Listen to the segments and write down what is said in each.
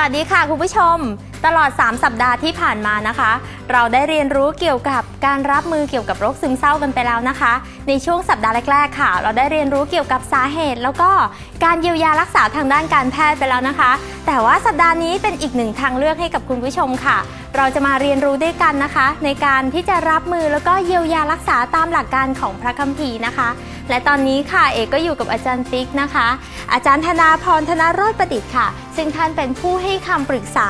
วัสดีค่ะคุณผู้ชม ตลอด 3 สัปดาห์ที่ผ่านมานะคะ เราได้เรียนรู้เกี่ยวกับการรับมือเกี่ยวกับโรคซึมเศร้ากันไปแล้วนะคะ ในช่วงสัปดาห์แรกๆค่ะ เราได้เรียนรู้เกี่ยวกับสาเหตุ แล้วก็การเยียวยารักษาทางด้านการแพทย์ไปแล้วนะคะ แต่ว่าสัปดาห์นี้เป็นอีกหนึ่งทางเลือกให้กับคุณผู้ชมค่ะ เราจะมาเรียนรู้ด้วยกันนะคะ ในการที่จะรับมือแล้วก็เยียวยารักษาตามหลักการของพระคัมภีร์นะคะและตอนนี้ค่ะเอกก็อยู่กับอาจารย์ติ๊กนะคะ อาจารย์ธนาพรธนาโรจน์ประดิษฐ์ค่ะ ซึ่งท่านเป็นผู้ให้คำปรึกษา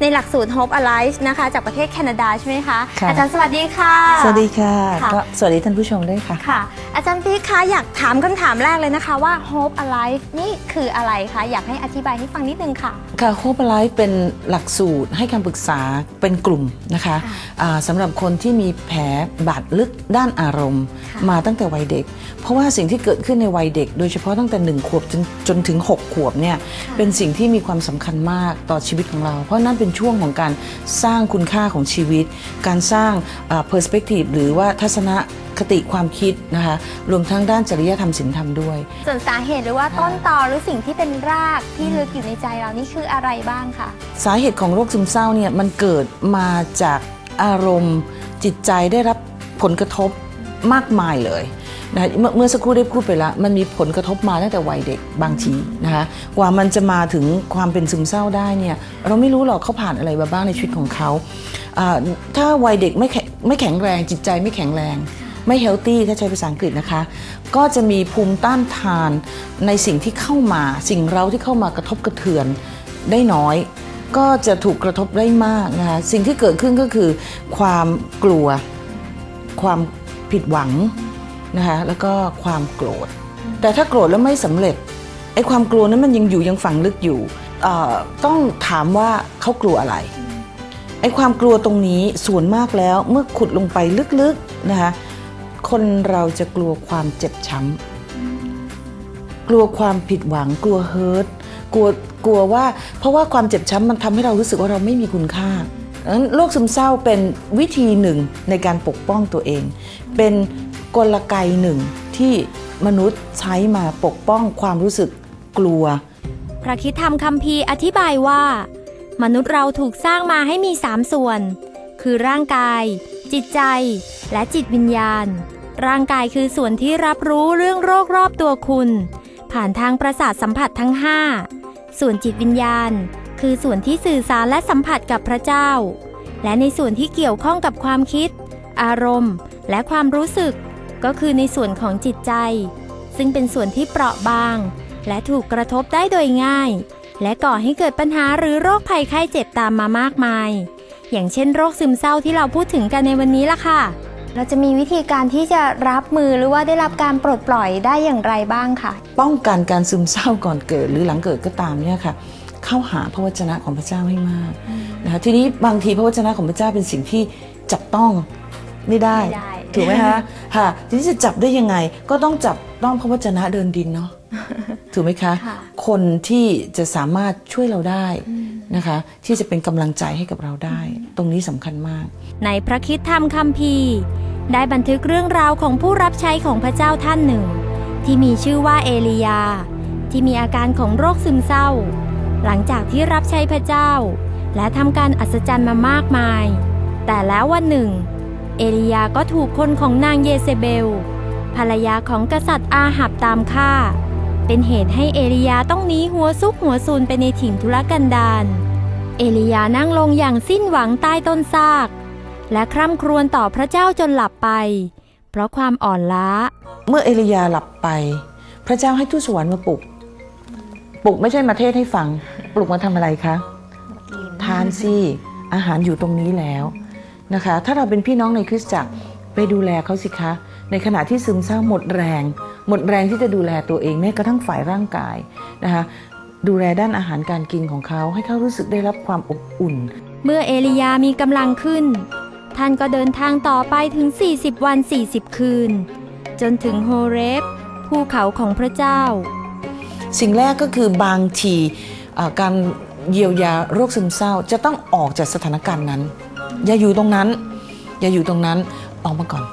ในหลักสูตร Hope Alive นะคะ จากประเทศแคนาดาใช่ไหมคะ ค่ะ อาจารย์สวัสดีค่ะ สวัสดีค่ะค่ะ ก็สวัสดีท่านผู้ชมด้วยค่ะ ค่ะ อาจารย์ติ๊กคะอยากถามคำถามแรกเลยนะคะว่า Hope Alive นี่คืออะไรคะ อยากให้อธิบายให้ฟังนิดนึงค่ะ ค่ะ Hope Alive เป็นหลักสูตรให้คำปรึกษาเป็นกลุ่มนะคะค่ะอ่าสำหรับคนที่มีแผลบาดลึกด้านอารมณ์ ค่ะ มาตั้งแต่วัยเด็ก เพราะว่าสิ่งที่เกิดขึ้นในวัยเด็ก โดยเฉพาะตั้งแต่ 1 ขวบจนจนถึง 6 ขวบเนี่ยเป็นสิ่งที่มีความสำคัญมากต่อชีวิตของเรา เพราะนั่นเป็นช่วงของการสร้างคุณค่าของชีวิต การสร้างอ่า perspective หรือว่าทัศนคติความคิดนะคะ รวมทั้งด้านจริยธรรมศีลธรรมด้วย ส่วนสาเหตุหรือว่าต้นตอหรือสิ่งที่เป็นรากที่ลึกอยู่ในใจเรานี่คืออะไรบ้างคะสาเหตุของโรคซึมเศร้าเนี่ยมันเกิดมาจากอารมณ์จิตใจได้รับผลกระทบมากมายเลย นะเมื่อเมื่อสักครู่ได้พูดไปแล้ว มันมีผลกระทบมาตั้งแต่วัยเด็กบางทีนะคะกว่ามันจะมาถึงความเป็นซึมเศร้าได้เนี่ยเราไม่รู้หรอกเขาผ่านอะไรมาบ้างในชีวิตของเขาถ้าวัยเด็กไม่แข็งไม่แข็งแรงจิตใจไม่แข็งแรง ไม่เฮลตี้ถ้าใช้ภาษาอังกฤษนะคะ ก็จะมีภูมิต้านทานในสิ่งที่เข้ามาสิ่งเร้าที่เข้ามากระทบกระเทือนได้น้อยก็จะถูกกระทบได้มากนะคะสิ่งที่เกิดขึ้นก็คือ ความกลัว ความผิดหวัง นะคะแล้วก็ความโกรธ แต่ถ้าโกรธแล้วไม่สำเร็จไอ้ความกลัวนั้นมันยังอยู่ยังฝังลึกอยู่ต้องถามว่าเขากลัวอะไรไอ้ความกลัวตรงนี้ส่วนมากแล้วเมื่อขุดลงไปลึกๆนะคะคนเราจะกลัวความเจ็บช้ำกลัวความผิดหวังกลัวเฮิร์ตกลัวกลัวว่า เพราะว่าความเจ็บช้ำมันทำให้เรารู้สึกว่าเราไม่มีคุณค่าดังนั้นโรคซึมเศร้าเป็นวิธีหนึ่งในการปกป้องตัวเอง เป็น กลไกหนึ่งที่มนุษย์ใช้มาปกป้องความรู้สึกกลัว พระคิดธรรมคัมภีร์อธิบายว่า มนุษย์เราถูกสร้างมาให้มีสามส่วน คือร่างกาย จิตใจ และจิตวิญญาณ ร่างกายคือส่วนที่รับรู้เรื่องโรครอบตัวคุณ ผ่านทางประสาทสัมผัสทั้ง 5 ส่วนจิตวิญญาณ คือส่วนที่สื่อสารและสัมผัสกับพระเจ้า และในส่วนที่เกี่ยวข้องกับความคิด อารมณ์ และความรู้สึก ก็คือในส่วนของจิตใจ ซึ่งเป็นส่วนที่เปราะบาง และถูกกระทบได้โดยง่าย และก่อให้เกิดปัญหาหรือโรคภัยไข้เจ็บตามมามากมาย อย่างเช่นโรคซึมเศร้าที่เราพูดถึงกันในวันนี้ล่ะค่ะ เราจะมีวิธีการที่จะรับมือหรือว่าได้รับการปลดปล่อยได้อย่างไรบ้างค่ะ ป้องกันการซึมเศร้าก่อนเกิดหรือหลังเกิดก็ตามเนี่ยค่ะ เข้าหาพระวจนะของพระเจ้าให้มากนะคะทีนี้บางทีพระวจนะของพระเจ้าเป็นสิ่งที่จับต้องไม่ได้ไม่ได้ ถูกไหมคะค่ะทีนี้จะจับได้ยังไงก็ต้องจับต้องพระวจนะเดินดินเนาะถูกไหมคะค่ะคนที่จะสามารถช่วยเราได้นะคะ ที่จะเป็นกำลังใจให้กับเราได้ ตรงนี้สำคัญมาก ในพระคริดธรรมคัมภีร์ได้บันทึกเรื่องราวของผู้รับใช้ของพระเจ้าท่านหนึ่ง ที่มีชื่อว่าเอลียา ที่มีอาการของโรคซึมเศร้า หลังจากที่รับใช้พระเจ้า และทำการอัศจรรย์มามากมาย แต่แล้ววันหนึ่ง เอลียาก็ถูกคนของนางเยเซเบล ภรรยาของกษัตริย์อาหับตามฆ่า เป็นเหตุให้เอลียาต้องหนีหัวซุกหัวซูนไปในถิ่นทุรกันดารเอลียานั่งลงอย่างสิ้นหวังใต้ต้นซาก และคร่ำครวญต่อพระเจ้าจนหลับไป เพราะความอ่อนล้า เมื่อเอลียาหลับไป พระเจ้าให้ทูตสวรรค์มาปลุก ปลุกไม่ใช่มาเทศให้ฟัง ปลุกมาทำอะไรคะ ทานสิอาหารอยู่ตรงนี้แล้ว นะคะ ถ้าเราเป็นพี่น้องในคริสตจักรไปดูแลเขาสิคะ ในขณะที่ซึมเศร้าหมดแรง หมดแรงที่จะดูแลตัวเองแม้กระทั่งฝ่ายร่างกายนะคะดูแลด้านอาหารการกินของเขาให้เขารู้สึกได้รับความอบอุ่น เมื่อเอลียามีกำลังขึ้น ท่านก็เดินทางต่อไปถึง 40 วัน 40 คืน จนถึงโฮเรฟภูเขาของพระเจ้า สิ่งแรกก็คือบางทีเอ่อการเยียวยาโรคซึมเศร้าจะต้องออกจากสถานการณ์นั้น อย่าอยู่ตรงนั้น อย่าอยู่ตรงนั้นออกมาก่อน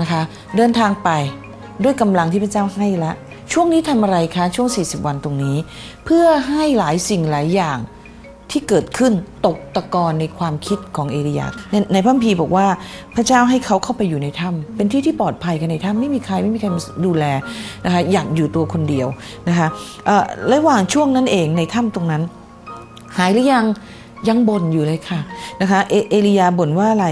นะคะ เดินทางไปด้วยกำลังที่พระเจ้าให้แล้วช่วงนี้ทำอะไรคะช่วง 40 วันตรงนี้ เพื่อให้หลายสิ่งหลายอย่างที่เกิดขึ้นตกตะกอนในความคิดของเอลียาในในพระคัมภีร์บอกว่าพระเจ้าให้เขาเข้าไปอยู่ในถ้ำเป็นที่ที่ปลอดภัยกันในถ้ำไม่มีใครไม่มีใครมาดูแลนะคะอยากอยู่ตัวคนเดียวนะคะเอ่อระหว่างช่วงนั้นเองในถ้ำตรงนั้น หายหรือยัง ยังบ่นอยู่เลยค่ะนะคะเอเอลียาบ่นว่าอะไร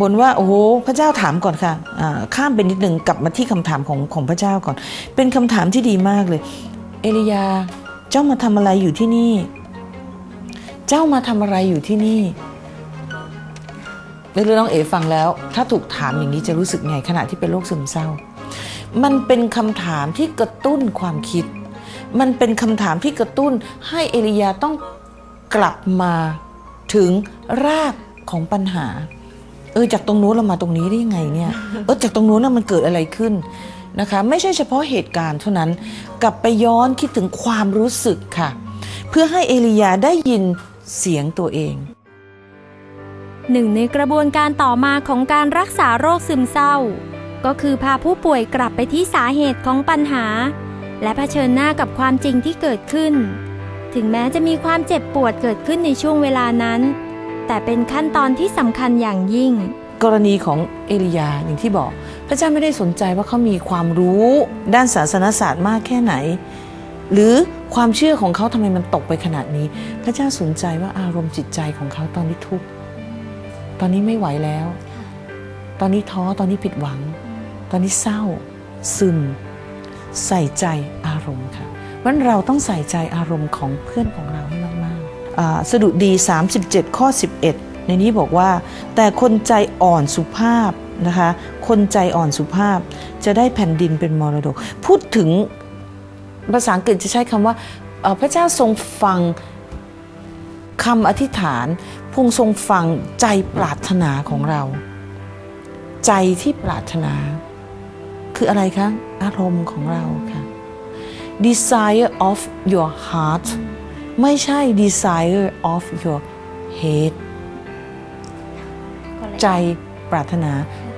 บ่นว่าโอ้โหพระเจ้าถามก่อนค่ะอ่าข้ามไปนิดหนึ่งกลับมาที่คำถามของของพระเจ้าก่อน เป็นคำถามที่ดีมากเลย เอลียาเจ้ามาทำอะไรอยู่ที่นี่ เจ้ามาทำอะไรอยู่ที่นี่ไม่รู้น้องเอ๋ฟังแล้ว ถ้าถูกถามอย่างนี้จะรู้สึกไงขณะที่เป็นโรคซึมเศร้า มันเป็นคำถามที่กระตุ้นความคิด มันเป็นคำถามที่กระตุ้นให้เอลียาต้องกลับมา ถึงรากของปัญหา เออจากตรงนู้นเรามาตรงนี้ได้ยังไงเนี่ยเออจากตรงนู้นน่ะมันเกิดอะไรขึ้นนะคะ ไม่ใช่เฉพาะเหตุการณ์เท่านั้น กลับไปย้อนคิดถึงความรู้สึกค่ะ เพื่อให้เอลียาได้ยินเสียงตัวเองหนึ่งในกระบวนการต่อมาของการรักษาโรคซึมเศร้า ก็คือพาผู้ป่วยกลับไปที่สาเหตุของปัญหา และะเผชิญหน้ากับความจริงที่เกิดขึ้น ถึงแม้จะมีความเจ็บปวดเกิดขึ้นในช่วงเวลานั้น แต่เป็นขั้นตอนที่สำคัญอย่างยิ่ง กรณีของเอลียาอย่างที่บอก พระเจ้าไม่ได้สนใจว่าเขามีความรู้ด้านศาสนศาสตร์มากแค่ไหน หรือความเชื่อของเขาทำไมมันตกไปขนาดนี้ พระเจ้าสนใจว่าอารมณ์จิตใจของเขาตอนนี้ทุกข์ตอนนี้ไม่ไหวแล้ว ตอนนี้ท้อตอนนี้ผิดหวัง ตอนนี้เศร้า ซึม ใส่ใจอารมณ์ค่ะ วันเราต้องใส่ใจอารมณ์ของเพื่อนของเราให้มากๆอ่าสดุดี 37 ข้อ 11 ในนี้บอกว่า แต่คนใจอ่อนสุภาพนะคะ คนใจอ่อนสุภาพจะได้แผ่นดินเป็นมรดก พูดถึงภาษาอังกฤษจะใช้คำว่าพระเจ้าทรงฟังคำอธิษฐานพงค์ทรงฟังใจปรารถนาของเรา ใจที่ปรารถนา คืออะไรคะ อารมณ์ของเราค่ะ desire of your heart ไม่ใช่ desire of your head ใจปรารถนา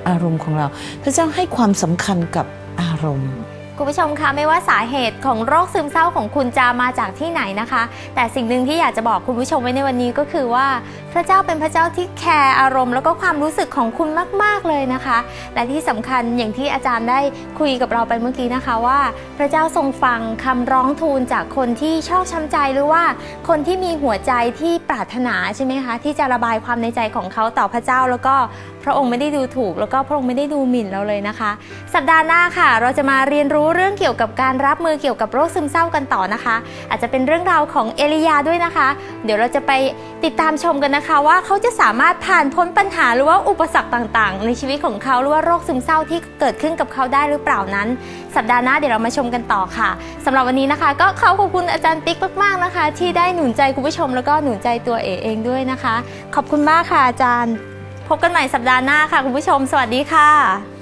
อารมณ์ของเรา พระเจ้าให้ความสำคัญกับอารมณ์คุณผู้ชมคะไม่ว่าสาเหตุของโรคซึมเศร้าของคุณจะมาจากที่ไหนนะคะ แต่สิ่งหนึ่งที่อยากจะบอกคุณผู้ชมไว้ในวันนี้ก็คือว่าพ ระเจ้าเป็นพระเจ้าที่แคร์อารมณ์ แล้วก็ความรู้สึกของคุณมาก ๆเลยนะคะ และที่สำคัญอย่างที่อาจารย์ได้คุยกับเราไปเมื่อกี้นะคะว่า พระเจ้าทรงฟังคำร้องทูลจากคนที่ชอกช้ำใจหรือว่าคนที่มีหัวใจที่ปรารถนาใช่ไหมคะที่จะระบายความในใจของเขาต่อพระเจ้าแล้วก็พระองค์ไม่ได้ดูถูก แล้วก็พระองค์ไม่ได้ดูหมิ่นเราเลยนะคะ สัปดาห์หน้าค่ะ เราจะมาเรียนรู้เรื่องเกี่ยวกับการรับมือเกี่ยวกับโรคซึมเศร้ากันต่อนะคะ อาจจะเป็นเรื่องราวของเอลียาด้วยนะคะ เดี๋ยวเราจะไปติดตามชมกันนะคะนะคะว่าเขาจะสามารถผ่านพ้นปัญหาหรือว่าอุปสรรคต่างๆ ในชีวิตของเขาหรือว่าโรคซึมเศร้าที่เกิดขึ้นกับเขาได้หรือเปล่านั้น สัปดาห์หน้าเดี๋ยวเรามาชมกันต่อค่ะสำหรับวันนี้นะคะ ก็ขอขอบคุณอาจารย์ติ๊กมากๆนะคะ ที่ได้หนุนใจคุณผู้ชมแล้วก็หนุนใจตัวเอเองด้วยนะคะ ขอบคุณมากค่ะอาจารย์ พบกันใหม่สัปดาห์หน้าค่ะคุณผู้ชม สวัสดีค่ะ